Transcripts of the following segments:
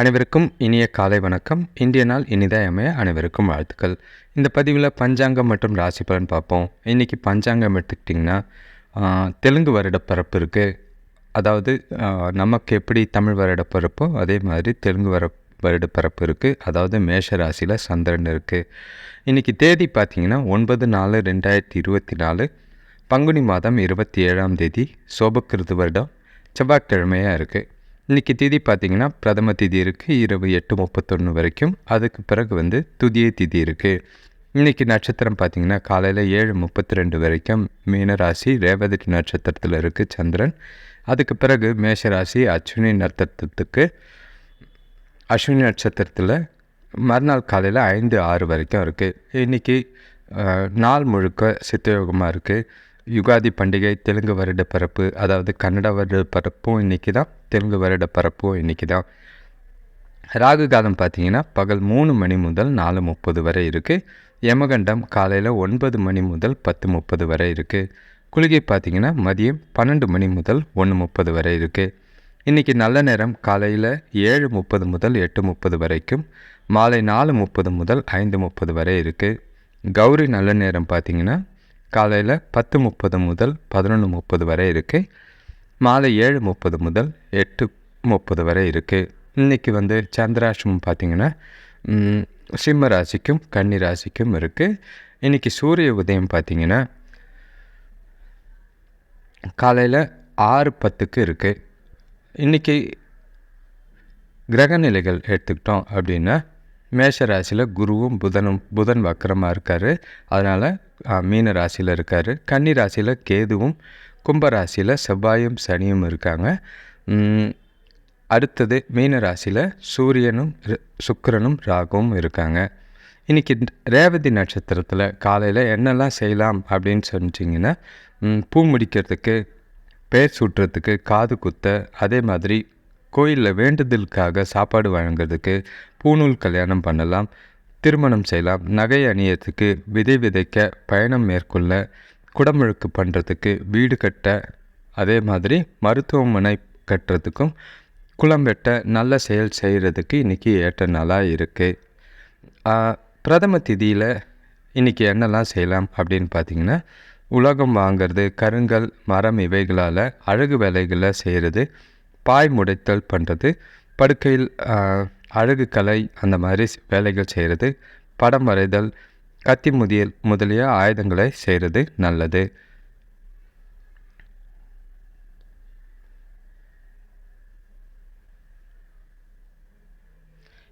அனைவருக்கும் இனிய காலை வணக்கம். இந்திய நாள் இனிதாக அமைய அனைவருக்கும் வாழ்த்துக்கள். இந்த பதிவில் பஞ்சாங்கம் மற்றும் ராசி பலன் பார்ப்போம். இன்றைக்கி பஞ்சாங்கம் எடுத்துக்கிட்டிங்கன்னா தெலுங்கு வருடப்பரப்பு இருக்குது அதாவது நமக்கு எப்படி தமிழ் வருடப்பரப்போ அதே மாதிரி தெலுங்கு வர வருடப்பரப்பு இருக்குது அதாவது மேஷ ராசியில் சந்திரன் இருக்குது இன்றைக்கி தேதி பார்த்திங்கன்னா ஒன்பது நாலு ரெண்டாயிரத்தி இருபத்தி நாலு பங்குனி மாதம் இருபத்தி ஏழாம் தேதி சோபக்கிருது வருடம் செவ்வாய்க்கிழமையாக இருக்குது இன்றைக்கி திதி பார்த்திங்கன்னா பிரதம திதி இருக்குது இரவு எட்டு முப்பத்தொன்று வரைக்கும். அதுக்கு பிறகு வந்து துதிய திதி இருக்குது இன்றைக்கி நட்சத்திரம் பார்த்திங்கன்னா காலையில் ஏழு முப்பத்தி ரெண்டு வரைக்கும் மீனராசி ரேவதி நட்சத்திரத்தில் இருக்குது சந்திரன். அதுக்கு பிறகு மேஷராசி அஸ்வினி நட்சத்திரத்துக்கு. அஸ்வினி நட்சத்திரத்தில் மறுநாள் காலையில் ஐந்து ஆறு வரைக்கும் இருக்குது இன்றைக்கி நாள் முழுக்க சித்தயோகமாக இருக்குது யுகாதி பண்டிகை தெலுங்கு வருட பரப்பு அதாவது கன்னட வருட பரப்பும் இன்றைக்கி தான் தெலுங்கு வருட பரப்பும் இன்றைக்கி தான். ராகு காலம் பார்த்தீங்கன்னா பகல் மூணு மணி முதல் நாலு முப்பது வரை இருக்குது யமகண்டம் காலையில் ஒன்பது மணி முதல் பத்து முப்பது வரை இருக்குது குளிகை பார்த்தீங்கன்னா மதியம் பன்னெண்டு மணி முதல் ஒன்று முப்பது வரை இருக்குது இன்றைக்கி நல்ல நேரம் காலையில் ஏழு முப்பது முதல் எட்டு முப்பது வரைக்கும் மாலை நாலு முப்பது முதல் ஐந்து முப்பது வரை இருக்குது கௌரி நல்ல நேரம் பார்த்தீங்கன்னா காலையில் பத்து முப்பது முதல் பதினொன்று முப்பது வரை இருக்குது மாலை ஏழு முப்பது முதல் எட்டு முப்பது வரை இருக்குது இன்றைக்கி வந்து சந்திராஷ்டமம் பார்த்திங்கன்னா சிம்ம ராசிக்கும் கன்னி ராசிக்கும் இருக்குது இன்றைக்கி சூரிய உதயம் பார்த்திங்கன்னா காலையில் ஆறு பத்துக்கு இருக்குது இன்றைக்கி கிரகநிலைகள் எடுத்துக்கிட்டோம் அப்படின்னா மேஷராசியில் குருவும் புதனும் புதன் வக்கரமாக இருக்கார். அதனால் மீன ராசியில் இருக்கார். கன்னி ராசியில் கேதுவும் கும்பராசியில் செவ்வாயும் சனியும் இருக்காங்க. அடுத்தது மீன ராசியில் சூரியனும் சுக்கரனும் சுக்கிரனும் ராகுவும் இருக்காங்க. இன்றைக்கி ரேவதி நட்சத்திரத்தில் காலையில் என்னெல்லாம் செய்யலாம் அப்படின்னு சொன்னீங்கன்னா பூ முடிக்கிறதுக்கு பேர் சூட்டுறதுக்கு காது குத்த அதே மாதிரி கோயிலில் வேண்டுதலுக்காக சாப்பாடு வழங்குறதுக்கு பூநூல் கல்யாணம் பண்ணலாம் திருமணம் செய்யலாம் நகை அணியத்துக்கு விதை விதைக்க பயணம் மேற்கொள்ள குடமுழுக்கு பண்ணுறதுக்கு வீடு கட்ட அதே மாதிரி மருத்துவமனை கட்டுறதுக்கும் குளம் வெட்ட நல்ல செயல் செய்கிறதுக்கு இன்றைக்கி ஏற்ற நாளாக இருக்குது பிரதம திதியில் இன்றைக்கி என்னெல்லாம் செய்யலாம் அப்படின்னு பார்த்தீங்கன்னா உலகம் வாங்கிறது கருங்கல் மரம் இவைகளால் அழகு வேலைகளை செய்கிறது பாய் முடைத்தல் பண்ணுறது படுக்கையில் அழகு கலை அந்த மாதிரி வேலைகள் செய்கிறது படம் வரைதல் கத்தி முதியல் முதலிய ஆயுதங்களை செய்கிறது நல்லது.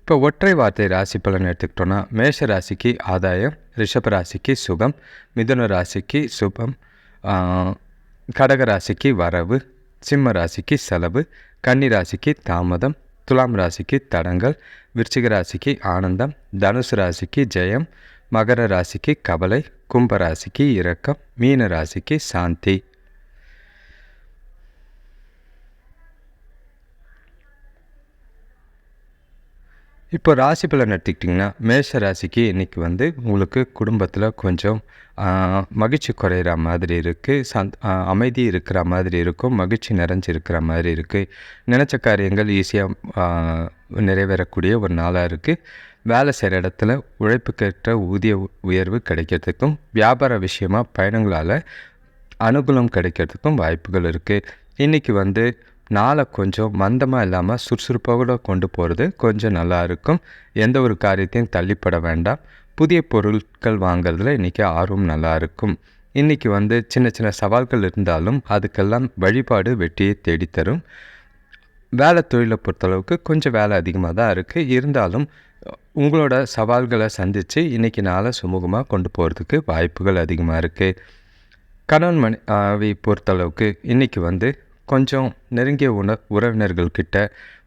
இப்போ ஒற்றை வார்த்தை ராசி பலன் எடுத்துக்கிட்டோன்னா மேஷ ராசிக்கு ஆதாயம் ரிஷப ராசிக்கு சுகம் மிதுன ராசிக்கு சுபம் கடக ராசிக்கு வரவு சிம்ம ராசிக்கு செலவு கன்னி ராசிக்கு தாமதம் துலாம் ராசிக்கு தடங்கல் விருச்சிக ராசிக்கு ஆனந்தம் தனுசு ராசிக்கு ஜெயம் மகர ராசிக்கு கவலை கும்ப ராசிக்கு இரக்கம் மீன ராசிக்கு சாந்தி. இப்போ ராசி பலன் எடுத்துக்கிட்டிங்கன்னா மேஷ ராசிக்கு இன்றைக்கி வந்து உங்களுக்கு குடும்பத்தில் கொஞ்சம் மகிழ்ச்சி குறையிற மாதிரி இருக்குது சந்த் அமைதி இருக்கிற மாதிரி இருக்கும். மகிழ்ச்சி நிறைஞ்சு இருக்கிற மாதிரி இருக்குது நினச்ச காரியங்கள் ஈஸியாக நிறைவேறக்கூடிய ஒரு நாளாக இருக்குது வேலை செய்கிற இடத்துல உழைப்புக்கேற்ற ஊதிய உயர்வு கிடைக்கிறதுக்கும் வியாபார விஷயமா பயணங்களால் அனுகூலம் கிடைக்கிறதுக்கும் வாய்ப்புகள் இருக்குது இன்றைக்கி வந்து நாளை கொஞ்சம் மந்தமாக இல்லாமல் சுறுசுறுப்போட கொண்டு போகிறது கொஞ்சம் நல்லா இருக்கும். எந்த ஒரு காரியத்தையும் தள்ளிப்பட வேண்டாம். புதிய பொருட்கள் வாங்குறதுல இன்றைக்கி ஆர்வம் நல்லாயிருக்கும் இன்றைக்கி வந்து சின்ன சின்ன சவால்கள் இருந்தாலும் அதுக்கெல்லாம் வழிபாடு வெற்றியை தேடித்தரும். வேலை தொழிலை பொறுத்தளவுக்கு கொஞ்சம் வேலை அதிகமாக தான் இருக்குது இருந்தாலும் உங்களோட சவால்களை சந்தித்து இன்றைக்கி நாளை சுமூகமாக கொண்டு போகிறதுக்கு வாய்ப்புகள் அதிகமாக இருக்குது கணவன் மணி பொறுத்தளவுக்கு இன்றைக்கி வந்து கொஞ்சம் நெருங்கிய உண உறவினர்கள்கிட்ட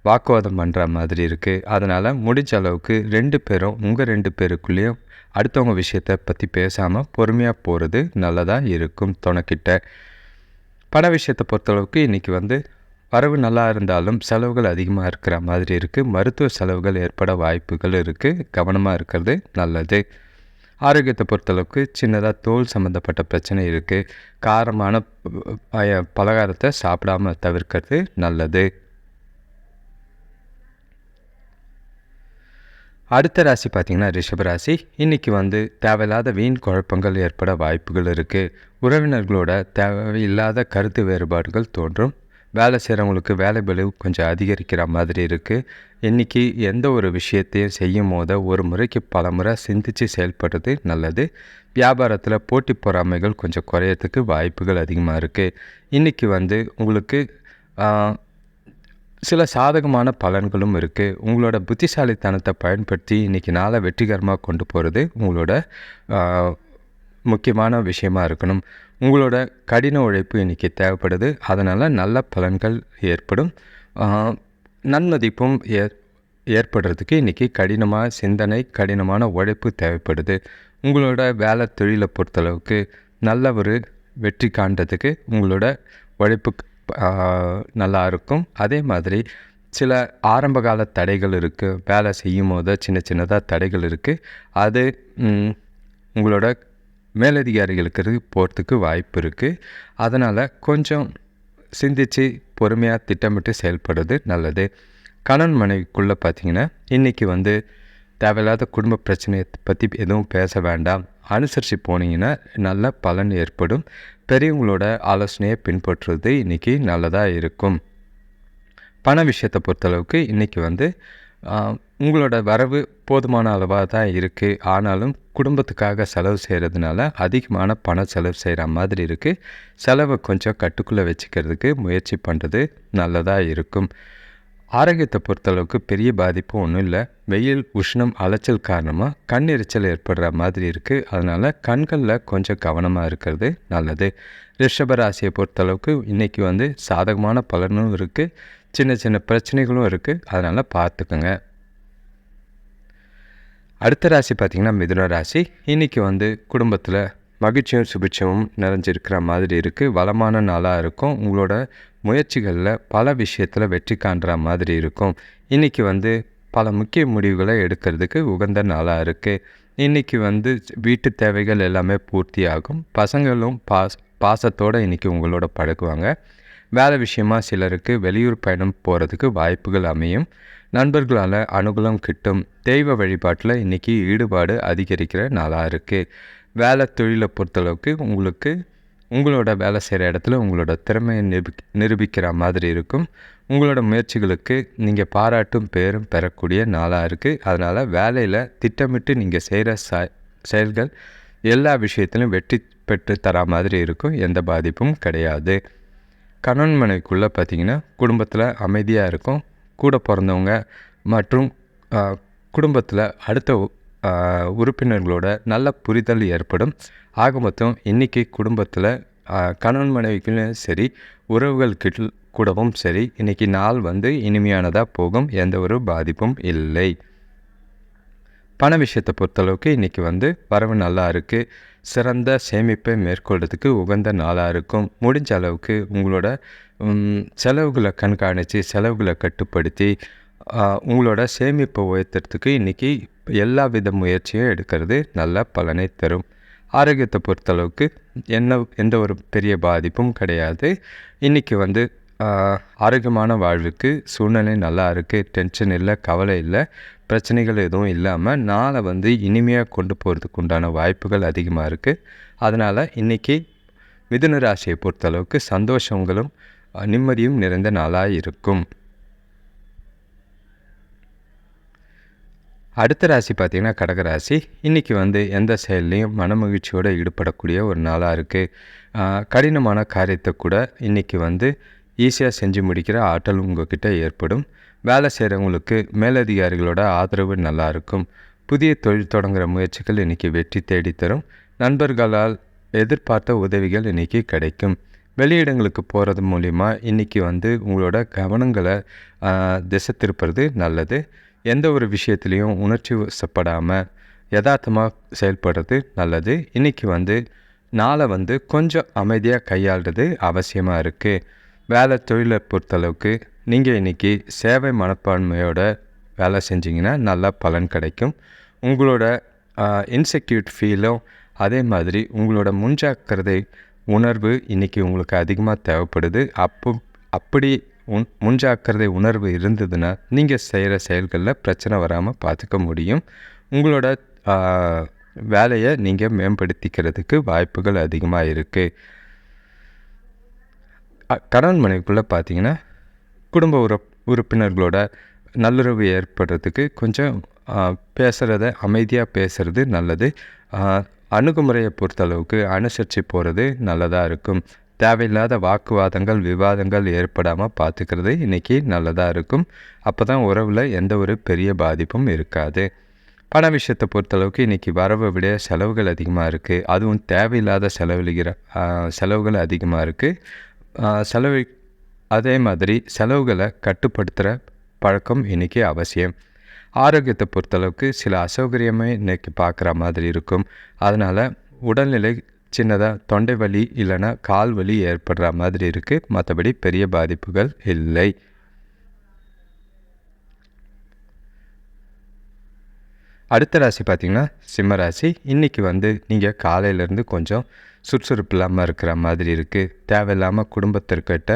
வாக்குவாதம் பண்ணுற மாதிரி இருக்குது அதனால் முடிஞ்ச அளவுக்கு ரெண்டு பேரும் உங்கள் ரெண்டு பேருக்குள்ளேயும் அடுத்தவங்க விஷயத்தை பற்றி பேசாமல் பொறுமையாக போகிறது நல்லதாக இருக்கும் துணைக்கிட்ட. பண விஷயத்தை பொறுத்தளவுக்கு இன்றைக்கி வந்து வரவு நல்லா இருந்தாலும் செலவுகள் அதிகமாக இருக்கிற மாதிரி இருக்குது மருத்துவ செலவுகள் ஏற்பட வாய்ப்புகள் இருக்குது கவனமாக இருக்கிறது நல்லது. ஆரோக்கியத்தை பொறுத்தளவுக்கு சின்னதாக தோல் சம்மந்தப்பட்ட பிரச்சனை இருக்குது காரமான பலகாரத்தை சாப்பிடாம தவிர்க்கிறது நல்லது. அடுத்த ராசி பார்த்திங்கன்னா ரிஷபராசி இன்றைக்கி வந்து தேவையில்லாத வீண் குழப்பங்கள் ஏற்பட வாய்ப்புகள் இருக்குது உறவினர்களோட தேவையில்லாத கருத்து வேறுபாடுகள் தோன்றும். வேலை செய்கிறவங்களுக்கு வேலை பலு கொஞ்சம் அதிகரிக்கிற மாதிரி இருக்குது இன்றைக்கி எந்த ஒரு விஷயத்தையும் செய்யும் போது ஒரு முறைக்கு பல முறை சிந்தித்து செயல்படுறது நல்லது. வியாபாரத்தில் போட்டி பொறாமைகள் கொஞ்சம் குறையறதுக்கு வாய்ப்புகள் அதிகமாக இருக்குது இன்றைக்கி வந்து உங்களுக்கு சில சாதகமான பலன்களும் இருக்குது உங்களோட புத்திசாலித்தனத்தை பயன்படுத்தி இன்றைக்கி நாளை வெற்றிகரமாக கொண்டு போகிறது உங்களோட முக்கியமான விஷயமா இருக்கணும். உங்களோட கடின உழைப்பு இன்றைக்கி தேவைப்படுது. அதனால் நல்ல பலன்கள் ஏற்படும். நன்மதிப்பும் ஏற் ஏற்படுறதுக்கு இன்றைக்கி கடினமாக சிந்தனை கடினமான உழைப்பு தேவைப்படுது. உங்களோட வேலை தொழிலை பொறுத்தளவுக்கு நல்ல ஒரு வெற்றி காண்றதுக்கு உங்களோட உழைப்பு நல்லா இருக்கும். அதே மாதிரி சில ஆரம்பகால தடைகள் இருக்குது வேலை செய்யும் போது சின்ன சின்னதாக தடைகள் இருக்குது அது உங்களோட மேலதிகாரிகளுக்கு போகிறதுக்கு வாய்ப்பு இருக்குது அதனால் கொஞ்சம் சிந்தித்து பொறுமையாக திட்டமிட்டு செயல்படுறது நல்லது. கணவன் மனைவிக்குள்ளே பார்த்திங்கன்னா இன்றைக்கி வந்து தேவையில்லாத குடும்ப பிரச்சனையை பற்றி எதுவும் பேச வேண்டாம். அனுசரித்து போனீங்கன்னா நல்ல பலன் ஏற்படும். பெரியவங்களோட ஆலோசனையை பின்பற்றுறது இன்றைக்கி நல்லதாக இருக்கும். பண விஷயத்தை பொறுத்தளவுக்கு இன்றைக்கி வந்து உங்களோட வரவு போதுமான அளவாக தான் இருக்குது ஆனாலும் குடும்பத்துக்காக செலவு செய்கிறதுனால அதிகமான பண செலவு செய்கிற மாதிரி இருக்குது செலவை கொஞ்சம் கட்டுக்குள்ளே வச்சுக்கிறதுக்கு முயற்சி பண்ணுறது நல்லதாக இருக்கும். ஆரோக்கியத்தை பொறுத்தளவுக்கு பெரிய பாதிப்பு ஒன்றும் இல்லை. வெயில் உஷ்ணம் அலைச்சல் காரணமாக கண் எரிச்சல் ஏற்படுற மாதிரி இருக்குது அதனால் கண்களில் கொஞ்சம் கவனமாக இருக்கிறது நல்லது. ரிஷபராசியை பொறுத்தளவுக்கு இன்றைக்கி வந்து சாதகமான பலனும் இருக்குது சின்ன சின்ன பிரச்சனைகளும் இருக்குது அதனால் பார்த்துக்குங்க. அடுத்த ராசி பார்த்திங்கன்னா மிதுன ராசி. இன்றைக்கி வந்து குடும்பத்தில் மகிழ்ச்சியும் சுபிட்சமும் நிறைஞ்சிருக்கிற மாதிரி இருக்குது வளமான நாளாக இருக்கும். உங்களோட முயற்சிகளில் பல விஷயத்தில் வெற்றி காண்ற மாதிரி இருக்கும். இன்றைக்கி வந்து பல முக்கிய முடிவுகளை எடுக்கிறதுக்கு உகந்த நாளாக இருக்குது இன்றைக்கி வந்து வீட்டு தேவைகள் எல்லாமே பூர்த்தி ஆகும் பசங்களும் பாஸ் பாசத்தோடு இன்றைக்கி உங்களோட பழகுவாங்க. வேலை விஷயமாக சிலருக்கு வெளியூர் பயணம் போகிறதுக்கு வாய்ப்புகள் அமையும். நண்பர்களால் அனுகூலம் கிட்டும் தெய்வ வழிபாட்டில் இன்றைக்கி ஈடுபாடு அதிகரிக்கிற நாளாக இருக்குது வேலை தொழிலை பொறுத்தளவுக்கு உங்களுக்கு உங்களோட வேலை செய்கிற இடத்துல உங்களோட திறமையை நிரூபி நிரூபிக்கிற மாதிரி இருக்கும். உங்களோட முயற்சிகளுக்கு நீங்கள் பாராட்டும் பேரும் பெறக்கூடிய நாளாக இருக்குது அதனால் வேலையில் திட்டமிட்டு நீங்கள் செய்கிற ச செயல்கள் எல்லா விஷயத்திலும் வெற்றி பெற்று தர மாதிரி இருக்கும். எந்த பாதிப்பும் கிடையாது. கணவன் மனைவிக்குள்ளே பார்த்திங்கன்னா குடும்பத்தில் அமைதியாக இருக்கும். கூட பிறந்தவங்க மற்றும் குடும்பத்தில் அடுத்த உறுப்பினர்களோட நல்ல புரிதல் ஏற்படும். ஆக மொத்தம் இன்றைக்கி குடும்பத்தில் கணவன் மனைவிக்கும் சரி உறவுகள் கிட்ட கூடவும் சரி இன்றைக்கி நாள் வந்து இனிமையானதாக போகும். எந்த ஒரு பாதிப்பும் இல்லை. பண விஷயத்தை பொறுத்தளவுக்கு இன்றைக்கி வந்து வரவு நல்லா இருக்குது சிறந்த சேமிப்பை மேற்கொள்கிறதுக்கு உகந்த நாளாக இருக்கும். முடிஞ்ச அளவுக்கு உங்களோட செலவுகளை கண்காணித்து செலவுகளை கட்டுப்படுத்தி உங்களோட சேமிப்பை உயர்த்துறதுக்கு இன்றைக்கி எல்லா வித முயற்சியும் எடுக்கிறது நல்ல பலனை தரும். ஆரோக்கியத்தை பொறுத்தளவுக்கு என்ன எந்த ஒரு பெரிய பாதிப்பும் கிடையாது. இன்றைக்கி வந்து ஆரோக்கியமான வாழ்வுக்கு சூழ்நிலை நல்லா இருக்குது டென்ஷன் இல்லை கவலை இல்லை. பிரச்சனைகள் எதுவும் இல்லாமல் நாளை வந்து இனிமையாக கொண்டு போகிறதுக்கு உண்டான வாய்ப்புகள் அதிகமாக இருக்குது அதனால் இன்றைக்கி மிதுன ராசியை பொறுத்தளவுக்கு சந்தோஷங்களும் நிம்மதியும் நிறைந்த நாளாக இருக்கும். அடுத்த ராசி பார்த்திங்கன்னா கடகராசி இன்றைக்கி வந்து எந்த செயல்லையும் மனமகிழ்ச்சியோடு ஈடுபடக்கூடிய ஒரு நாளாக இருக்குது கடினமான காரியத்தை கூட இன்றைக்கி வந்து ஈஸியாக செஞ்சு முடிக்கிற ஆற்றல் உங்கள்கிட்ட ஏற்படும். வேலை செய்கிறவங்களுக்கு மேலதிகாரிகளோட ஆதரவு நல்லாயிருக்கும். புதிய தொழில் தொடங்குகிற முயற்சிகள் இன்றைக்கி வெற்றி தேடித்தரும் நண்பர்களால் எதிர்பார்த்த உதவிகள் இன்றைக்கி கிடைக்கும். வெளியிடங்களுக்கு போகிறது மூலிமா இன்றைக்கி வந்து உங்களோட கவனங்களை திசை திருப்புறது நல்லது. எந்த ஒரு விஷயத்துலேயும் உணர்ச்சி வசப்படாமல் யதார்த்தமாக செயல்படுறது நல்லது. இன்றைக்கி வந்து நாளை வந்து கொஞ்சம் அமைதியாக கையாளுறது அவசியமாக இருக்குது வேலை தொழிலை பொறுத்தளவுக்கு நீங்கள் இன்றைக்கி சேவை மனப்பான்மையோட வேலை செஞ்சிங்கன்னா நல்லா பலன் கிடைக்கும். உங்களோட இன்செக்யூட் ஃபீலும் அதே மாதிரி உங்களோட முன்ஜாக்கிரதை உணர்வு இன்றைக்கி உங்களுக்கு அதிகமாக தேவைப்படுது. அப்போ அப்படி உன் முன்ஜாக்கிரதை உணர்வு இருந்ததுன்னா நீங்கள் செய்கிற செயல்களில் பிரச்சனை வராமல் பார்த்துக்க முடியும். உங்களோட வேலையை நீங்கள் மேம்படுத்திக்கிறதுக்கு வாய்ப்புகள் அதிகமாக இருக்குது கணவன் மனைவிக்குள்ளே பார்த்தீங்கன்னா குடும்ப உறுப் உறுப்பினர்களோட நல்லுறவு ஏற்படுறதுக்கு கொஞ்சம் பேசுகிறத அமைதியாக பேசுகிறது நல்லது. அணுகுமுறையை பொறுத்தளவுக்கு அனுசரித்து போகிறது நல்லதாக இருக்கும். தேவையில்லாத வாக்குவாதங்கள் விவாதங்கள் ஏற்படாமல் பார்த்துக்கிறது இன்றைக்கி நல்லதாக இருக்கும். அப்போ தான் உறவில் எந்த ஒரு பெரிய பாதிப்பும் இருக்காது. பண விஷயத்தை பொறுத்தளவுக்கு இன்றைக்கி வரவை விட செலவுகள் அதிகமாக இருக்குது அதுவும் தேவையில்லாத செலவழிகிற செலவுகள் அதிகமாக இருக்குது செலவு அதே மாதிரி செலவுகளை கட்டுப்படுத்துகிற பழக்கம் இன்றைக்கி அவசியம். ஆரோக்கியத்தை பொறுத்தளவுக்கு சில அசௌகரியமே இன்றைக்கி பார்க்குற மாதிரி இருக்கும். அதனால் உடல்நிலை சின்னதாக தொண்டை வலி இல்லைன்னா கால் வலி ஏற்படுற மாதிரி இருக்குது மற்றபடி பெரிய பாதிப்புகள் இல்லை. அடுத்த ராசி பார்த்திங்கன்னா சிம்ம ராசி. இன்றைக்கி வந்து நீங்கள் காலையிலேருந்து கொஞ்சம் சுறுசுறுப்பு இல்லாமல் இருக்கிற மாதிரி இருக்குது தேவையில்லாமல் குடும்பத்திற்கிட்ட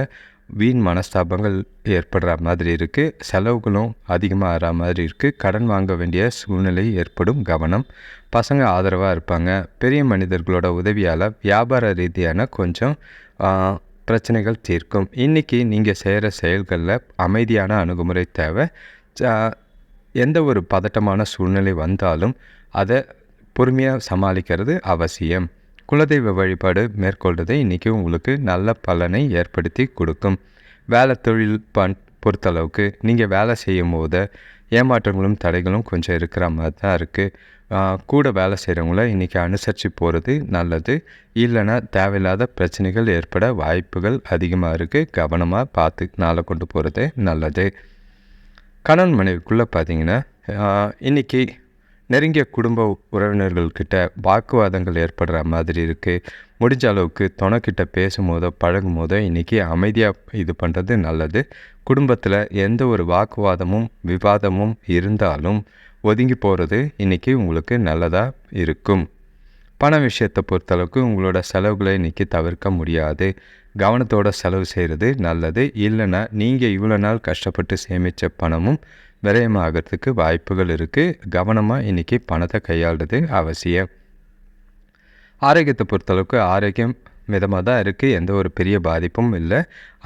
வீண் மனஸ்தாபங்கள் ஏற்படுற மாதிரி இருக்குது செலவுகளும் அதிகமாக ஆகிற மாதிரி இருக்குது கடன் வாங்க வேண்டிய சூழ்நிலை ஏற்படும் கவனம். பசங்க ஆதரவாக இருப்பாங்க. பெரிய மனிதர்களோட உதவியால் வியாபார ரீதியான கொஞ்சம் பிரச்சனைகள் தீர்க்கும். இன்றைக்கி நீங்கள் செய்கிற செயல்களில் அமைதியான அணுகுமுறை தேவை. எந்த ஒரு பதட்டமான சூழ்நிலை வந்தாலும் அதை பொறுமையாக சமாளிக்கிறது அவசியம். குலதெய்வ வழிபாடு மேற்கொள்வது இன்றைக்கி உங்களுக்கு நல்ல பலனை ஏற்படுத்தி கொடுக்கும். வேலை தொழில் பண் பொறுத்தளவுக்கு நீங்கள் வேலை செய்யும் போது ஏமாற்றங்களும் தடைகளும் கொஞ்சம் இருக்கிற மாதிரி தான் இருக்குது கூட வேலை செய்கிறவங்கள இன்றைக்கி அனுசரித்து போகிறது நல்லது. இல்லைன்னா தேவையில்லாத பிரச்சனைகள் ஏற்பட வாய்ப்புகள் அதிகமாக இருக்குது கவனமாக பார்த்து நாளை கொண்டு போகிறது நல்லது. கணவன் மனைவிக்குள்ளே பார்த்தீங்கன்னா இன்றைக்கி நெருங்கிய குடும்ப உறவினர்கள்கிட்ட வாக்குவாதங்கள் ஏற்படுற மாதிரி இருக்குது முடிஞ்ச அளவுக்கு துணைக்கிட்ட பேசும்போதோ பழகும் போதோ இன்றைக்கி அமைதியாக இது பண்ணுறது நல்லது. குடும்பத்தில் எந்த ஒரு வாக்குவாதமும் விவாதமும் இருந்தாலும் ஒதுங்கி போகிறது இன்றைக்கி உங்களுக்கு நல்லதாக இருக்கும். பண விஷயத்தை பொறுத்தளவுக்கு உங்களோட செலவுகளை இன்றைக்கி தவிர்க்க முடியாது. கவனத்தோட செலவு செய்கிறது நல்லது. இல்லைன்னா நீங்கள் இவ்வளோ நாள் கஷ்டப்பட்டு சேமித்த பணமும் விரயமாகிறதுக்கு வாய்ப்புகள் இருக்குது கவனமாக இன்றைக்கி பணத்தை கையாளுறது அவசியம். ஆரோக்கியத்தை பொறுத்தளவுக்கு ஆரோக்கியம் மிதமாக தான் இருக்குது எந்த ஒரு பெரிய பாதிப்பும் இல்லை.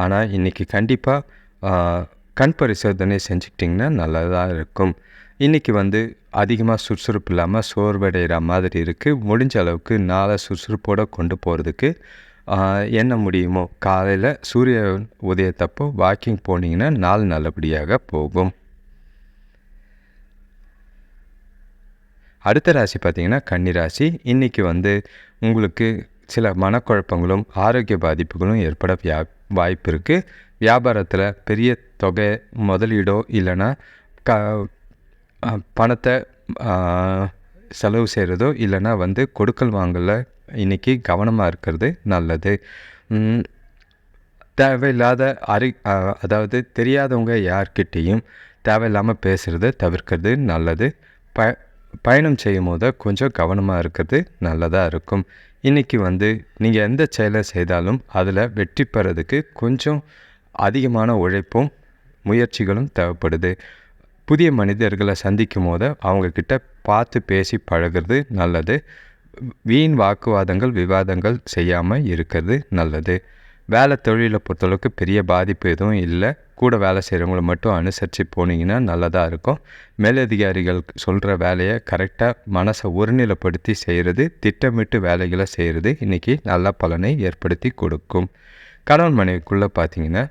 ஆனால் இன்றைக்கி கண்டிப்பாக கண் பரிசோதனை செஞ்சுக்கிட்டிங்கன்னா நல்லதாக இருக்கும். இன்றைக்கி வந்து அதிகமாக சுறுசுறுப்பு இல்லாமல் சோர்வடைகிற மாதிரி இருக்குது முடிஞ்ச அளவுக்கு நாளை சுறுசுறுப்போடு கொண்டு போகிறதுக்கு என்ன முடியுமோ காலையில் சூரிய உதயத்தப்போ வாக்கிங் போனீங்கன்னா நாள் நல்லபடியாக போகும். அடுத்த ராசி பார்த்தீங்கன்னா கன்னிராசி இன்றைக்கி வந்து உங்களுக்கு சில மனக்குழப்பங்களும் ஆரோக்கிய பாதிப்புகளும் ஏற்பட வியா வாய்ப்பு இருக்குது வியாபாரத்தில் பெரிய தொகை முதலீடோ இல்லைன்னா க பணத்தை செலவு செய்கிறதோ இல்லைன்னா வந்து கொடுக்கல் வாங்கல இன்றைக்கி கவனமாக இருக்கிறது நல்லது. தேவையில்லாத அறி அதாவது தெரியாதவங்க யார்கிட்டேயும் தேவையில்லாமல் பேசுகிறத தவிர்க்கிறது நல்லது. ப பயணம் செய்யும் போது கொஞ்சம் கவனமாக இருக்கிறது நல்லதாக இருக்கும். இன்றைக்கி வந்து நீங்கள் எந்த செயலை செய்தாலும் அதில் வெற்றி பெறதுக்கு கொஞ்சம் அதிகமான உழைப்பும் முயற்சிகளும் தேவைப்படுது. புதிய மனிதர்களை சந்திக்கும் போது அவங்கக்கிட்ட பார்த்து பேசி பழகிறது நல்லது. வீண் வாக்குவாதங்கள் விவாதங்கள் செய்யாமல் இருக்கிறது நல்லது. வேலை தொழிலை பொறுத்தளவுக்கு பெரிய பாதிப்பு எதுவும் இல்லை. கூட வேலை செய்கிறவங்கள மட்டும் அனுசரித்து போனீங்கன்னா நல்லதாக இருக்கும். மேலதிகாரிகள் சொல்கிற வேலையை கரெக்டாக மனசை ஒருநிலைப்படுத்தி செய்கிறது திட்டமிட்டு வேலைகளை செய்கிறது இன்றைக்கி நல்ல பலனை ஏற்படுத்தி கொடுக்கும். கணவன் மனைவிக்குள்ளே பார்த்தீங்கன்னா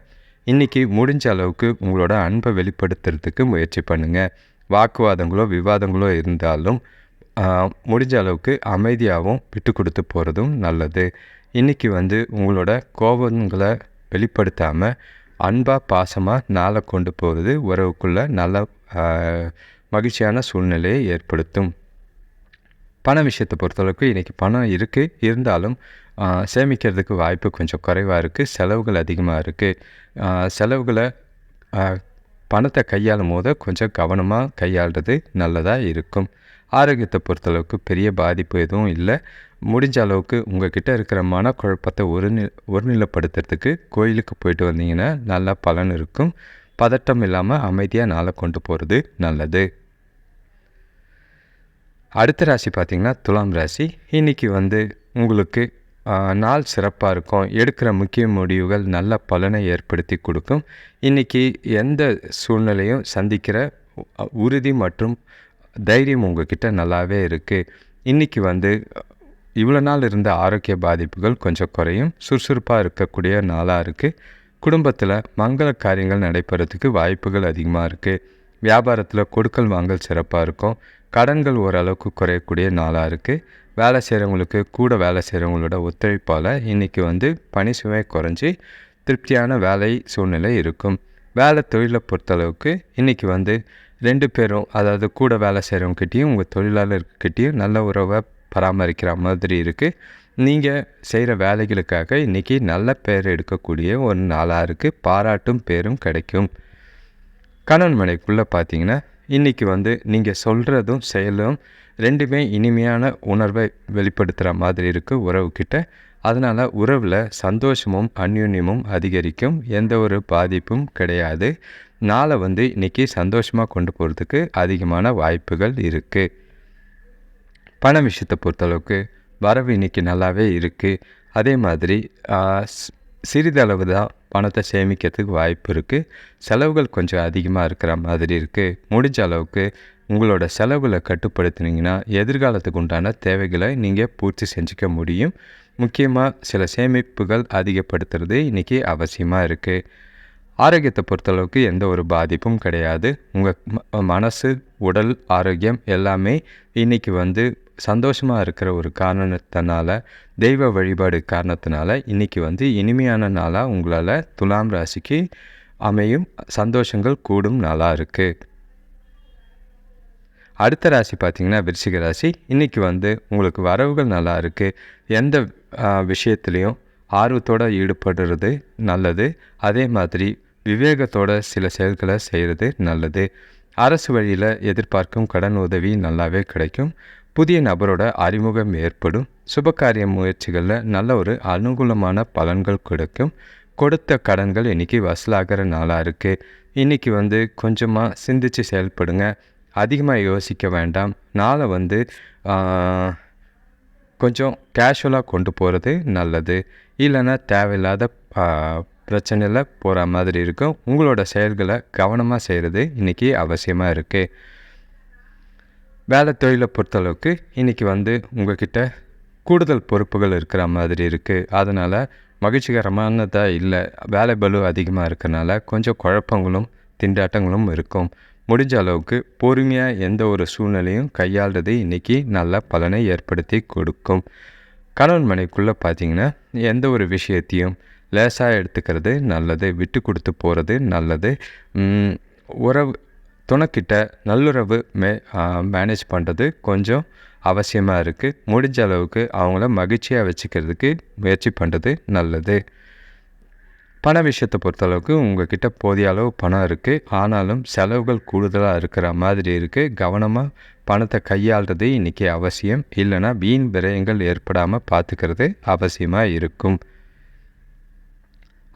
இன்றைக்கி முடிஞ்ச அளவுக்கு உங்களோட அன்பை வெளிப்படுத்துறதுக்கு முயற்சி பண்ணுங்கள் வாக்குவாதங்களோ விவாதங்களோ இருந்தாலும் முடிஞ்ச அளவுக்கு அமைதியாகவும் விட்டு கொடுத்து போகிறதும் நல்லது. இன்றைக்கி வந்து உங்களோட கோபங்களை வெளிப்படுத்தாமல் அன்பாக பாசமாக நாளை கொண்டு போகிறது உறவுக்குள்ளே நல்ல மகிழ்ச்சியான சூழ்நிலையை ஏற்படுத்தும். பண விஷயத்தை பொறுத்தளவுக்கு இன்றைக்கி பணம் இருக்குது இருந்தாலும் சேமிக்கிறதுக்கு வாய்ப்பு கொஞ்சம் குறைவாக இருக்குது செலவுகள் அதிகமாக இருக்குது செலவுகளை பணத்தை கையாளும் போது கொஞ்சம் கவனமாக கையாளுறது நல்லதாக இருக்கும். ஆரோக்கியத்தை பொறுத்தளவுக்கு பெரிய பாதிப்பு எதுவும் இல்லை. முடிஞ்ச அளவுக்கு உங்ககிட்ட இருக்கிற மனக்குழப்பத்தை ஒரு ஒருநிலைப்படுத்துறதுக்கு கோயிலுக்கு போயிட்டு வந்தீங்கன்னா நல்லா பலன் இருக்கும். பதட்டம் இல்லாமல் அமைதியாக நாளை கொண்டு போகிறது நல்லது. அடுத்த ராசி பார்த்திங்கன்னா துலாம் ராசி. இன்றைக்கி வந்து உங்களுக்கு நாள் சிறப்பாக இருக்கும். எடுக்கிற முக்கிய முடிவுகள் நல்ல பலனை ஏற்படுத்தி கொடுக்கும். இன்றைக்கி எந்த சூழ்நிலையும் சந்திக்கிற உறுதி மற்றும் தைரியம் உங்ககிட்ட நல்லாவே இருக்குது இன்றைக்கி வந்து இவ்வளோ நாள் இருந்த ஆரோக்கிய பாதிப்புகள் கொஞ்சம் குறையும். சுறுசுறுப்பாக இருக்கக்கூடிய நாளாக இருக்குது குடும்பத்தில் மங்கள காரியங்கள் நடைபெறத்துக்கு வாய்ப்புகள் அதிகமாக இருக்குது வியாபாரத்தில் கொடுக்கல் வாங்கல் சிறப்பாக இருக்கும். கடன்கள் ஓரளவுக்கு குறையக்கூடிய நாளாக இருக்குது வேலை செய்கிறவங்களுக்கு கூட வேலை செய்கிறவங்களோட ஒத்துழைப்பால் இன்றைக்கி வந்து பணி சுமை குறைஞ்சி திருப்தியான வேலை சூழ்நிலை இருக்கும். வேலை தொழிலை பொறுத்தளவுக்கு இன்றைக்கி வந்து ரெண்டு பேரும் அதாவது கூட வேலை செய்கிறவங்ககிட்டையும் உங்கள் தொழிலாளர்கிட்டையும் நல்ல உறவை பராமரிக்கிற மாதிரி இருக்குது நீங்கள் செய்கிற வேலைகளுக்காக இன்றைக்கி நல்ல பேர் எடுக்கக்கூடிய ஒரு நாளாக இருக்குது பாராட்டும் பேரும் கிடைக்கும். கணவன் மனைக்குள்ளே பார்த்தீங்கன்னா இன்றைக்கி வந்து நீங்கள் சொல்கிறதும் செயலும் ரெண்டுமே இனிமையான உணர்வை வெளிப்படுத்துகிற மாதிரி இருக்குது உறவுக்கிட்ட அதனால் உறவில் சந்தோஷமும் அந்யுன்யமும் அதிகரிக்கும். எந்த ஒரு பாதிப்பும் கிடையாது. நாளை வந்து இன்றைக்கி சந்தோஷமாக கொண்டு போகிறதுக்கு அதிகமான வாய்ப்புகள் இருக்குது பண விஷயத்தை பொறுத்தளவுக்கு வரவு இன்றைக்கி நல்லாவே இருக்குது அதே மாதிரி சிறிதளவு தான் பணத்தை சேமிக்கிறதுக்கு வாய்ப்பு இருக்குது செலவுகள் கொஞ்சம் அதிகமாக இருக்கிற மாதிரி இருக்குது முடிஞ்ச அளவுக்கு உங்களோட செலவில் கட்டுப்படுத்துனீங்கன்னா எதிர்காலத்துக்கு உண்டான தேவைகளை நீங்கள் பூர்த்தி செஞ்சுக்க முடியும். முக்கியமாக சில சேமிப்புகள் அதிகப்படுத்துறது இன்றைக்கி அவசியமாக இருக்குது ஆரோக்கியத்தை பொறுத்தளவுக்கு எந்த ஒரு பாதிப்பும் கிடையாது. உங்கள் மனசு உடல் ஆரோக்கியம் எல்லாமே இன்றைக்கி வந்து சந்தோஷமாக இருக்கிற ஒரு காரணத்தினால தெய்வ வழிபாடு காரணத்தினால இன்றைக்கி வந்து இனிமையான நாளாக உங்களால் துலாம் ராசிக்கு அமையும். சந்தோஷங்கள் கூடும் நாளாக இருக்குது அடுத்த ராசி பார்த்திங்கன்னா விருச்சிக ராசி. இன்றைக்கி வந்து உங்களுக்கு வரவுகள் நல்லா இருக்குது எந்த விஷயத்துலேயும் ஆர்வத்தோடு ஈடுபடுறது நல்லது. அதே மாதிரி விவேகத்தோட சில செயல்களை செய்கிறது நல்லது. அரசு வழியில் எதிர்பார்க்கும் கடன் உதவி நல்லாவே கிடைக்கும். புதிய நபரோட அறிமுகம் ஏற்படும். சுபகாரிய முயற்சிகளில் நல்ல ஒரு அனுகூலமான பலன்கள் கிடைக்கும். கொடுத்த கடன்கள் இன்றைக்கி வசூலாகிற நாளாக இருக்குது இன்றைக்கி வந்து கொஞ்சமாக சிந்தித்து செயல்படுங்க. அதிகமாக யோசிக்க வேண்டாம். நாளை வந்து கொஞ்சம் கேஷுவலாக கொண்டு போகிறது நல்லது. இல்லைன்னா தேவையில்லாத பிரச்சனையில் போகிற மாதிரி இருக்கும். உங்களோட செயல்களை கவனமாக செய்கிறது இன்றைக்கி அவசியமாக இருக்குது வேலை தொழிலை பொறுத்தளவுக்கு இன்றைக்கி வந்து உங்கள்கிட்ட கூடுதல் பொறுப்புகள் இருக்கிற மாதிரி இருக்குது அதனால் மகிழ்ச்சிகரமானதாக இல்லை வேலை பலு அதிகமாக இருக்கிறனால கொஞ்சம் குழப்பங்களும் திண்டாட்டங்களும் இருக்கும். முடிஞ்ச அளவுக்கு பொறுமையாக எந்த ஒரு சூழ்நிலையும் கையாளுறது இன்றைக்கி நல்ல பலனை ஏற்படுத்தி கொடுக்கும். கணவன் மனைக்குள்ளே பார்த்தீங்கன்னா எந்த ஒரு விஷயத்தையும் லேசாக எடுத்துக்கிறது நல்லது விட்டு கொடுத்து போகிறது நல்லது. உறவு துணைக்கிட்ட நல்லுறவு மே மேனேஜ் பண்ணுறது கொஞ்சம் அவசியமாக இருக்குது முடிஞ்ச அளவுக்கு அவங்கள மகிழ்ச்சியாக வச்சுக்கிறதுக்கு முயற்சி பண்ணுறது நல்லது. பண விஷயத்தை பொறுத்தளவுக்கு உங்கள்கிட்ட போதிய அளவு பணம் இருக்குது ஆனாலும் செலவுகள் கூடுதலாக இருக்கிற மாதிரி இருக்குது கவனமாக பணத்தை கையாளுறது இன்றைக்கி அவசியம். இல்லைனா வீண் விரயங்கள் ஏற்படாமல் பார்த்துக்கிறது அவசியமாக இருக்கும்.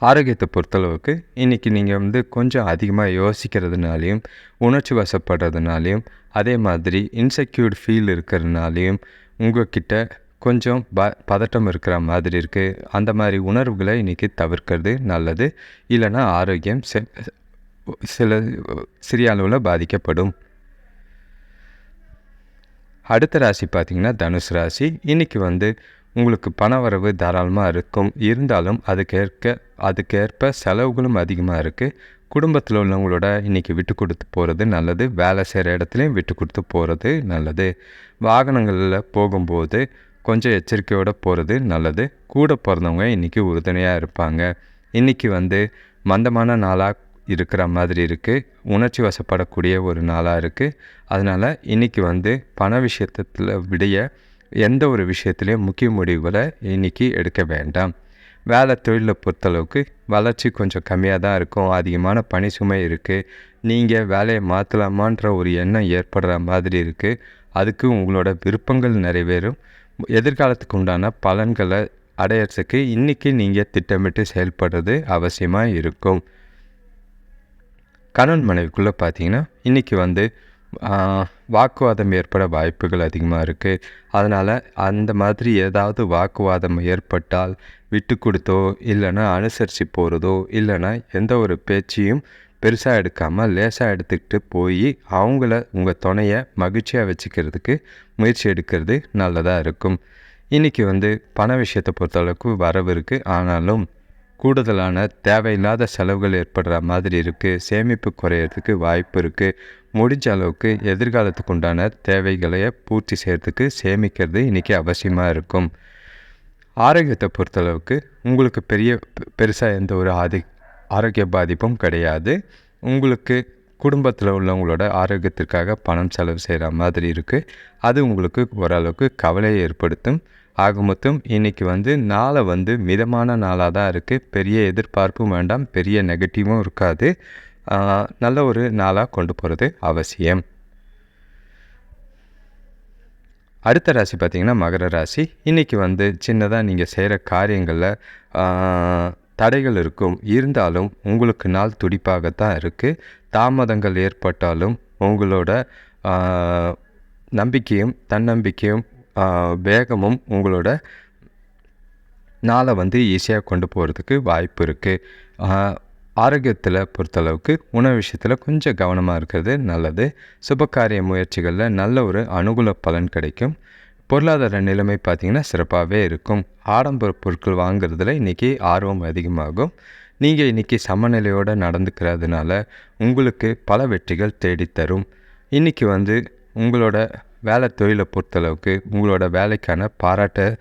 ஆரோக்கியத்தை பொறுத்தளவுக்கு இன்றைக்கி நீங்கள் வந்து கொஞ்சம் அதிகமாக யோசிக்கிறதுனாலையும் உணர்ச்சி வசப்படுறதுனாலையும் அதே மாதிரி இன்செக்யூர்ட் ஃபீல் இருக்கிறதுனாலையும் உங்கள்கிட்ட கொஞ்சம் ப பதட்டம் இருக்கிற மாதிரி இருக்குது அந்த மாதிரி உணர்வுகளை இன்றைக்கி தவிர்க்கிறது நல்லது. இல்லைன்னா ஆரோக்கியம் சில சிறிய அளவில் பாதிக்கப்படும். அடுத்த ராசி பார்த்திங்கன்னா தனுஷ் ராசி. இன்றைக்கி வந்து உங்களுக்கு பண வரவு தாராளமாக இருக்கும். இருந்தாலும் அதுக்கேற்க அதுக்கேற்ப செலவுகளும் அதிகமாக இருக்குது குடும்பத்தில் உள்ளவங்களோட இன்றைக்கி விட்டு கொடுத்து போகிறது நல்லது. வேலை செய்கிற இடத்துலையும் விட்டு கொடுத்து போகிறது நல்லது. வாகனங்களில் போகும்போது கொஞ்சம் எச்சரிக்கையோடு போகிறது நல்லது. கூட பிறந்தவங்க இன்றைக்கி உறுதுணையாக இருப்பாங்க. இன்றைக்கி வந்து மந்தமான நாளாக இருக்கிற மாதிரி இருக்குது உணர்ச்சி வசப்படக்கூடிய ஒரு நாளாக இருக்குது அதனால் இன்றைக்கி வந்து பண விஷயத்தில் விடைய எந்த ஒரு விஷயத்துலையும் முக்கிய முடிவுகளை இன்றைக்கி எடுக்க வேண்டாம். வேலை தொழிலை பொறுத்தளவுக்கு வளர்ச்சி கொஞ்சம் கம்மியாக தான் இருக்கும். அதிகமான பணி சுமை இருக்குது நீங்கள் வேலையை மாற்றலாமான்ற ஒரு எண்ணம் ஏற்படுற மாதிரி இருக்குது அதுக்கு உங்களோட விருப்பங்கள் நிறைவேறும். எதிர்காலத்துக்கு உண்டான பலன்களை அடையிறதுக்கு இன்றைக்கி நீங்கள் திட்டமிட்டு செயல்படுறது அவசியமாக இருக்கும். கணவன் மனைவிக்குள்ளே பார்த்தீங்கன்னா இன்றைக்கி வந்து வாக்குவாதம் ஏற்பட வாய்ப்புகள் அதிகமாக இருக்குது அதனால் அந்த மாதிரி ஏதாவது வாக்குவாதம் ஏற்பட்டால் விட்டு கொடுத்தோ இல்லைன்னா அனுசரித்து போகிறதோ இல்லைன்னா எந்த ஒரு பேச்சையும் பெருசாக எடுக்காமல் லேசாக எடுத்துக்கிட்டு போய் அவங்கள உங்கள் துணையை மகிழ்ச்சியாக வச்சுக்கிறதுக்கு முயற்சி எடுக்கிறது நல்லதாக இருக்கும். இன்றைக்கி வந்து பண விஷயத்தை பொறுத்தளவுக்கு வரவு இருக்குது ஆனாலும் கூடுதலான தேவையில்லாத செலவுகள் ஏற்படுற மாதிரி இருக்குது சேமிப்பு குறையிறதுக்கு வாய்ப்பு இருக்குது முடிஞ்ச அளவுக்கு எதிர்காலத்துக்கு உண்டான தேவைகளை பூர்த்தி செய்கிறதுக்கு சேமிக்கிறது இன்றைக்கி அவசியமாக இருக்கும். ஆரோக்கியத்தை பொறுத்தளவுக்கு உங்களுக்கு பெரிய பெருசாக எந்த ஒரு ஆதி ஆரோக்கிய பாதிப்பும் கிடையாது. உங்களுக்கு குடும்பத்தில் உள்ளவங்களோட ஆரோக்கியத்திற்காக பணம் செலவு செய்கிற மாதிரி இருக்குது அது உங்களுக்கு ஓரளவுக்கு கவலையை ஏற்படுத்தும். ஆக மொத்தம் இன்றைக்கி வந்து நாளை வந்து மிதமான நாளாக தான் இருக்குது பெரிய எதிர்பார்ப்பும் வேண்டாம். பெரிய நெகட்டிவும் இருக்காது. நல்ல ஒரு நாளாக கொண்டு போகிறது அவசியம். அடுத்த ராசி பார்த்திங்கன்னா மகர ராசி. இன்றைக்கி வந்து சின்னதாக நீங்கள் செய்கிற காரியங்களில் தடைகள் இருக்கும். இருந்தாலும் உங்களுக்கு நாள் துடிப்பாகத்தான் இருக்குது தாமதங்கள் ஏற்பட்டாலும் உங்களோட நம்பிக்கையும் தன்னம்பிக்கையும் வேகமும் உங்களோட நாளை வந்து ஈஸியாக கொண்டு போகிறதுக்கு வாய்ப்பு இருக்குது ஆரோக்கியத்தில் பொறுத்தளவுக்கு உணவு விஷயத்தில் கொஞ்சம் கவனமாக இருக்கிறது நல்லது. சுபகாரிய முயற்சிகளில் நல்ல ஒரு அனுகூல பலன் கிடைக்கும். பொருளாதார நிலைமை பார்த்திங்கன்னா சிறப்பாகவே இருக்கும். ஆடம்பர பொருட்கள் வாங்குறதுல இன்றைக்கி ஆர்வம் அதிகமாகும். நீங்கள் இன்றைக்கி சமநிலையோடு நடந்துக்கிறதுனால உங்களுக்கு பல வெற்றிகள் தேடித்தரும். இன்றைக்கி வந்து உங்களோட வேலை தொழிலை பொறுத்தளவுக்கு உங்களோட வேலைக்கான பாராட்டை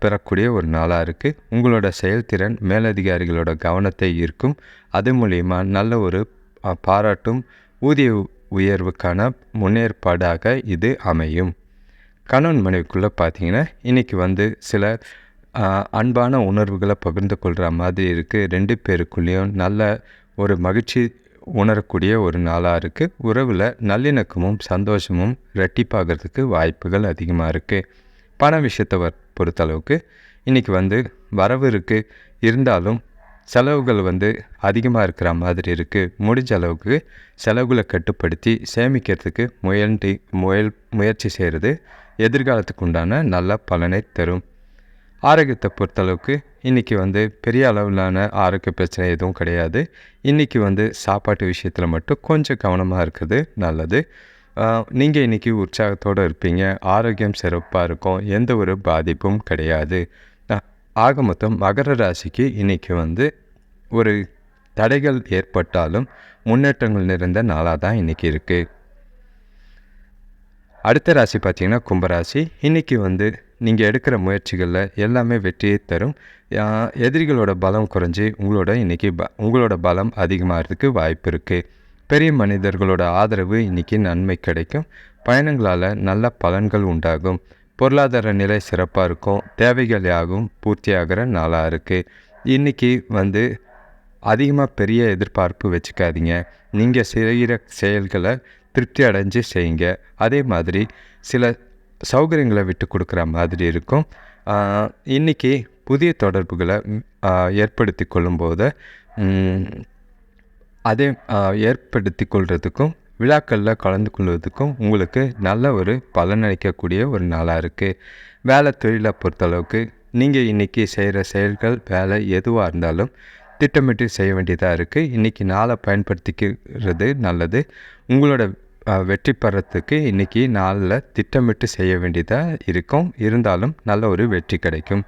பெறக்கூடிய ஒரு நாளாக இருக்குது உங்களோட செயல்திறன் மேலதிகாரிகளோட கவனத்தை ஈர்க்கும். அது மூலிமா நல்ல ஒரு பாராட்டும் ஊதிய உயர்வுக்கான முன்னேற்பாடாக இது அமையும். கணவன் மனைவிக்குள்ளே பார்த்தீங்கன்னா இன்றைக்கி வந்து சில அன்பான உணர்வுகளை பகிர்ந்து கொள்கிற மாதிரி இருக்குது ரெண்டு பேருக்குள்ளேயும் நல்ல ஒரு மகிழ்ச்சி உணரக்கூடிய ஒரு நாளாக இருக்குது உறவில் நல்லிணக்கமும் சந்தோஷமும் ரெட்டிப்பாகிறதுக்கு வாய்ப்புகள் அதிகமாக இருக்குது பண விஷயத்தை பொறுத்தளவுக்கு இன்றைக்கி வந்து வரவு இருக்குது இருந்தாலும் செலவுகள் வந்து அதிகமாக இருக்கிற மாதிரி இருக்குது முடிஞ்ச அளவுக்கு செலவுகளை கட்டுப்படுத்தி சேமிக்கிறதுக்கு முயன்றி முயல் முயற்சி செய்கிறது எதிர்காலத்துக்கு உண்டான நல்ல பலனை தரும். ஆரோக்கியத்தை பொறுத்தளவுக்கு இன்றைக்கி வந்து பெரிய அளவிலான ஆரோக்கிய பிரச்சனை எதுவும் கிடையாது. இன்றைக்கி வந்து சாப்பாட்டு விஷயத்தில் மட்டும் கொஞ்சம் கவனமாக இருக்கிறது நல்லது. நீங்கள் இன்றைக்கி உற்சாகத்தோடு இருப்பீங்க. ஆரோக்கியம் சிறப்பாக இருக்கும். எந்த ஒரு பாதிப்பும் கிடையாது. ஆக மொத்தம் மகர ராசிக்கு இன்றைக்கி வந்து ஒரு தடைகள் ஏற்பட்டாலும் முன்னேற்றங்கள் நிறைந்த நாளாக தான் இன்றைக்கி இருக்குது அடுத்த ராசி பார்த்திங்கன்னா கும்பராசி இன்றைக்கி வந்து நீங்கள் எடுக்கிற முயற்சிகளில் எல்லாமே வெற்றியை தரும். எதிரிகளோட பலம் குறைஞ்சி உங்களோட இன்றைக்கி ப உங்களோட பலம் அதிகமாகிறதுக்கு வாய்ப்பு இருக்குது பெரிய மனிதர்களோட ஆதரவு இன்றைக்கி நன்மை கிடைக்கும். பயணங்களால் நல்ல பலன்கள் உண்டாகும். பொருளாதார நிலை சிறப்பாக இருக்கும். தேவைகள் யாகும் பூர்த்தியாகிற நாளாக இருக்குது இன்றைக்கி வந்து அதிகமாக பெரிய எதிர்பார்ப்பு வச்சுக்காதீங்க. நீங்கள் செய்கிற செயல்களை திருப்தி அடைஞ்சு செய்யுங்க. அதே மாதிரி சில சௌகரியங்களை விட்டு கொடுக்குற மாதிரி இருக்கும். இன்றைக்கி புதிய தொடர்புகளை ஏற்படுத்தி கொள்ளும்போது அதே ஏற்படுத்தி கொள்வதுக்கும் விழாக்களில் கலந்து கொள்வதுக்கும் உங்களுக்கு நல்ல ஒரு பலனளிக்கக்கூடிய ஒரு நாளாக இருக்குது வேலை தொழிலை பொறுத்தளவுக்கு நீங்கள் இன்றைக்கி செய்கிற செயல்கள் வேலை எதுவாக இருந்தாலும் திட்டமிட்டு செய்ய வேண்டியதாக இருக்குது இன்றைக்கி நாளை பயன்படுத்திக்கிறது நல்லது. உங்களோட வெற்றி பெறத்துக்கு இன்றைக்கி நாளில் திட்டமிட்டு செய்ய வேண்டியதாக இருக்கும். இருந்தாலும் நல்ல ஒரு வெற்றி கிடைக்கும்.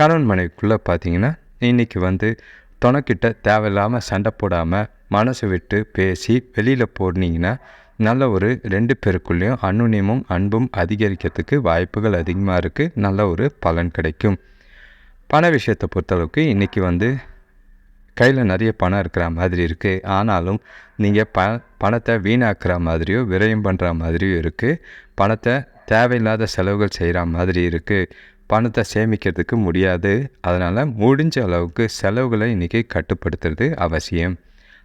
கணவன் மனைவிக்குள்ளே பார்த்தீங்கன்னா இன்றைக்கி வந்து துணைக்கிட்ட தேவையில்லாமல் சண்டை போடாமல் மனசு விட்டு பேசி வெளியில் போனீங்கன்னா நல்ல ஒரு ரெண்டு பேருக்குள்ளேயும் அன்னுணியமும் அன்பும் அதிகரிக்கிறதுக்கு வாய்ப்புகள் அதிகமாக இருக்குது நல்ல ஒரு பலன் கிடைக்கும். பண விஷயத்தை பொறுத்தளவுக்கு இன்றைக்கி வந்து கையில் நிறைய பணம் இருக்கிற மாதிரி இருக்குது ஆனாலும் நீங்கள் ப பணத்தை வீணாக்குற மாதிரியோ விரயம் பண்ணுற மாதிரியோ இருக்குது பணத்தை தேவையில்லாத செலவுகள் செய்கிற மாதிரி இருக்குது பணத்தை சேமிக்கிறதுக்கு முடியாது. அதனால் முடிஞ்ச அளவுக்கு செலவுகளை இன்றைக்கி கட்டுப்படுத்துறது அவசியம்.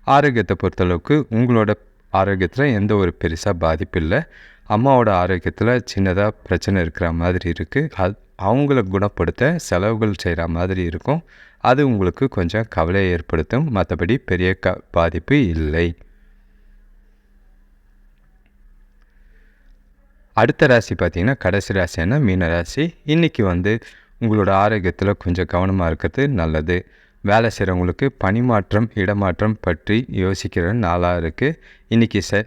ஆரோக்கியத்தை பொறுத்தளவுக்கு உங்களோட ஆரோக்கியத்தில் எந்த ஒரு பெருசாக பாதிப்பு இல்லை. அம்மாவோட ஆரோக்கியத்தில் சின்னதாக பிரச்சனை இருக்கிற மாதிரி இருக்குது அது அவங்கள குணப்படுத்த செலவுகள் செய்கிற மாதிரி இருக்கும். அது உங்களுக்கு கொஞ்சம் கவலையை ஏற்படுத்தும். மற்றபடி பெரிய க பாதிப்பு இல்லை. அடுத்த ராசி பார்த்திங்கன்னா கடைசி ராசியான மீன ராசி. இன்றைக்கி வந்து உங்களோட ஆரோக்கியத்தில் கொஞ்சம் கவனமாக இருக்கிறது நல்லது. வேலை செய்கிறவங்களுக்கு பணிமாற்றம் இடமாற்றம் பற்றி யோசிக்கிற நாளாக இருக்குது இன்றைக்கி செ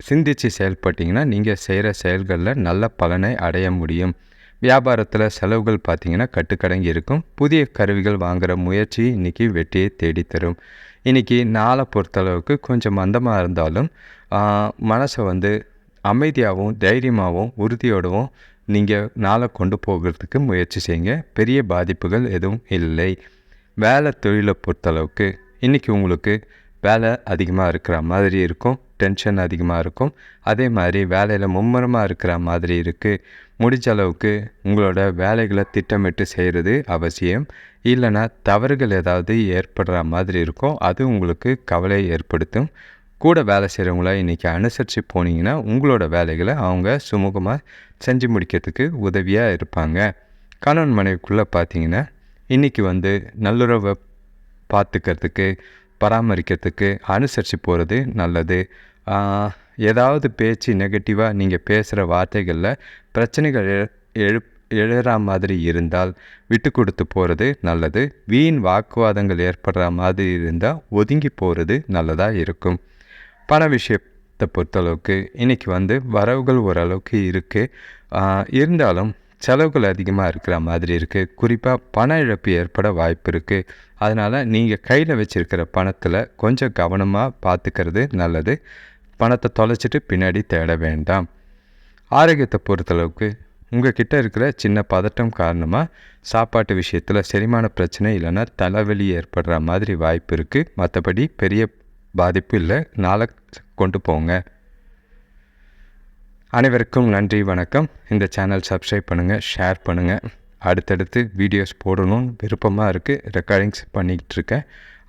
சிந்தித்து செயல்பட்டிங்கன்னா நீங்கள் செய்கிற செயல்களில் நல்ல பலனை அடைய முடியும். வியாபாரத்தில் செலவுகள் பார்த்திங்கன்னா கட்டுக்கடங்கி இருக்கும். புதிய கருவிகள் வாங்குகிற முயற்சி இன்றைக்கி வெற்றியை தேடித்தரும். இன்றைக்கி நாளை பொறுத்தளவுக்கு கொஞ்சம் மந்தமாக இருந்தாலும் மனசை வந்து அமைதியாகவும் தைரியமாகவும் உறுதியோடவும் நீங்கள் நாளை கொண்டு போகிறதுக்கு முயற்சி செய்யுங்க. பெரிய பாதிப்புகள் எதுவும் இல்லை. வேலை தொழிலை பொறுத்தளவுக்கு இன்றைக்கி உங்களுக்கு வேலை அதிகமாக இருக்கிற மாதிரி இருக்கும் டென்ஷன் அதிகமாக இருக்கும். அதே மாதிரி வேலையில் மும்முரமாக இருக்கிற மாதிரி இருக்குது முடிஞ்ச அளவுக்கு உங்களோட வேலைகளை திட்டமிட்டு செய்கிறது அவசியம். இல்லைன்னா தவறுகள் ஏதாவது ஏற்படுற மாதிரி இருக்கும். அது உங்களுக்கு கவலை ஏற்படுத்தும். கூட வேலை செய்கிறவங்கள இன்றைக்கி அனுசரித்து போனீங்கன்னா உங்களோட வேலைகளை அவங்க சுமூகமாக செஞ்சு முடிக்கிறதுக்கு உதவியாக இருப்பாங்க. கணவன் மனைவிக்குள்ளே பார்த்தீங்கன்னா இன்றைக்கி வந்து நல்லுறவை பார்த்துக்கிறதுக்கு பராமரிக்கிறதுக்கு அனுசரித்து போகிறது நல்லது. ஏதாவது பேச்சு நெகட்டிவாக நீங்கள் பேசுகிற வார்த்தைகளில் பிரச்சனைகள் எழு எழுற மாதிரி இருந்தால் விட்டு கொடுத்து போகிறது நல்லது. வீண் வாக்குவாதங்கள் ஏற்படுற மாதிரி இருந்தால் ஒதுங்கி போகிறது நல்லதாக இருக்கும். பண விஷயத்தை பொறுத்தளவுக்கு இன்றைக்கி வந்து வரவுகள் ஓரளவுக்கு இருக்குது இருந்தாலும் செலவுகள் அதிகமாக இருக்கிற மாதிரி இருக்குது குறிப்பாக பண இழப்பு ஏற்பட வாய்ப்பு இருக்குது அதனால் நீங்கள் கையில் வச்சுருக்கிற பணத்தில் கொஞ்சம் கவனமாக பார்த்துக்கிறது நல்லது. பணத்தை தொலைச்சிட்டு பின்னாடி தேட வேண்டாம். ஆரோக்கியத்தை பொறுத்தளவுக்கு உங்கள் கிட்டே இருக்கிற சின்ன பதட்டம் காரணமாக சாப்பாட்டு விஷயத்தில் செரிமான பிரச்சனை இல்லைன்னா தலைவலி ஏற்படுற மாதிரி வாய்ப்பு இருக்குது மற்றபடி பெரிய பாதிப்பு இல்லை நாளை கொண்டு போங்க. அனைவருக்கும் நன்றி வணக்கம். இந்த சேனல் சப்ஸ்கிரைப் பண்ணுங்கள் ஷேர் பண்ணுங்கள் அடுத்தடுத்து வீடியோஸ் போடணும்னு விருப்பமாக இருக்குது ரெக்கார்டிங்ஸ் பண்ணிக்கிட்டு இருக்கேன்.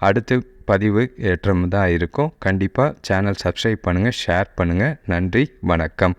அடுத்து பதிவு ஏற்றம் தான் இருக்கும். கண்டிப்பாக சேனல் சப்ஸ்கிரைப் பண்ணுங்கள் ஷேர் பண்ணுங்கள் நன்றி வணக்கம்.